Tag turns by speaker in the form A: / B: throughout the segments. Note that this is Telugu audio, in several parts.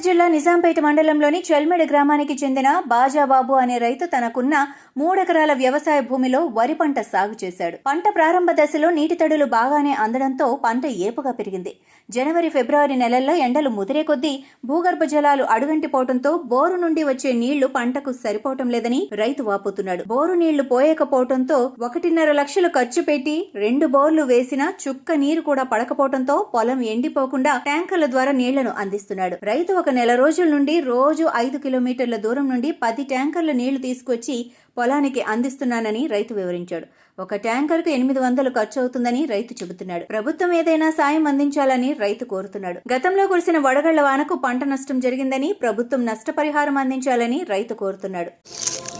A: జిల్లా నిజాంపేట మండలంలోని చెల్మెడ గ్రామానికి చెందిన బాజాబాబు అనే రైతు తనకున్న మూడెకరాల వ్యవసాయ భూమిలో వరి పంట సాగు చేశాడు. పంట ప్రారంభ దశలో నీటి తడులు బాగానే అందడంతో పంట ఏపుగా పెరిగింది. జనవరి ఫిబ్రవరి నెలల్లో ఎండలు ముదిరే కొద్దీ భూగర్భ జలాలు అడుగంటిపోవడంతో బోరు నుండి వచ్చే నీళ్ళు పంటకు సరిపోవటం లేదని రైతు వాపోతున్నాడు. బోరు నీళ్ళు పోయకపోవడంతో ఒకటిన్నర లక్షలు ఖర్చు పెట్టి రెండు బోర్లు వేసినా చుక్క నీరు కూడా పడకపోవడంతో పొలం ఎండిపోకుండా ట్యాంకర్ల ద్వారా నీళ్ళను అందిస్తున్నాడు. రైతు ఒక నెల రోజుల నుండి రోజు ఐదు కిలోమీటర్ల దూరం నుండి పది ట్యాంకర్ల నీళ్ళు తీసుకొచ్చి పొలానికి అందిస్తున్నానని రైతు వివరించాడు. ఒక ట్యాంకర్కు ఎనిమిది వందలు ఖర్చు అవుతుందని రైతు చెబుతున్నాడు. ప్రభుత్వం ఏదైనా సాయం అందించాలని రైతు కోరుతున్నాడు. గతంలో కురిసిన వడగళ్ళ వానకు పంట నష్టం జరిగిందని ప్రభుత్వం నష్టపరిహారం అందించాలని రైతు కోరుతున్నాడు.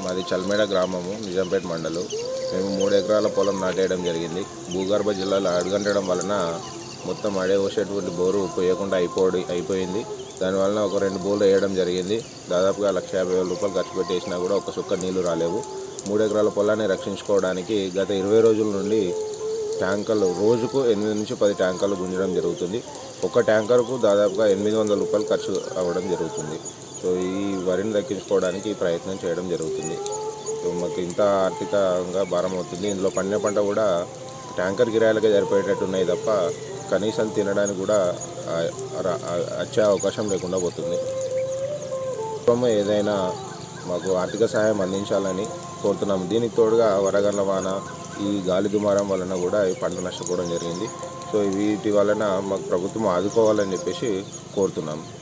B: మాది చల్మేడ గ్రామము నిజాంపేట మండలం. మేము మూడు ఎకరాల పొలం నాటేయడం జరిగింది. భూగర్భ జిల్లాలో అడుగంటడం వలన మొత్తం అడే వచ్చేటువంటి బోరు పోయకుండా అయిపోడి అయిపోయింది. దానివల్ల ఒక రెండు బోర్లు వేయడం జరిగింది. దాదాపుగా లక్ష యాభై వేల రూపాయలు ఖర్చు పెట్టేసినా కూడా ఒక సుక్క నీళ్ళు రాలేవు. మూడు ఎకరాల పొలాన్ని రక్షించుకోవడానికి గత ఇరవై రోజుల నుండి ట్యాంకర్లు రోజుకు ఎనిమిది నుంచి పది ట్యాంకర్లు గుంజడం జరుగుతుంది. ఒక ట్యాంకర్కు దాదాపుగా ఎనిమిది వందల రూపాయలు ఖర్చు అవ్వడం జరుగుతుంది. సో ఈ వరిని దక్కించుకోవడానికి ప్రయత్నం చేయడం జరుగుతుంది. సో మాకు ఇంత ఆర్థికంగా భారం అవుతుంది. ఇందులో పండిన పంట కూడా ట్యాంకర్ కిరాయిలకే సరిపోయేటట్టు ఉన్నాయి తప్ప కనీసం తినడానికి కూడా రా- వచ్చే అవకాశం లేకుండా పోతుంది. ప్రభుత్వం ఏదైనా మాకు ఆర్థిక సహాయం అందించాలని కోరుతున్నాము. దీనికి తోడుగా వరగండ్ల వాన ఈ గాలి దుమారం వలన కూడా ఈ పంట నష్టపోవడం జరిగింది. సో వీటి వలన మాకు ప్రభుత్వం ఆదుకోవాలని చెప్పేసి కోరుతున్నాము.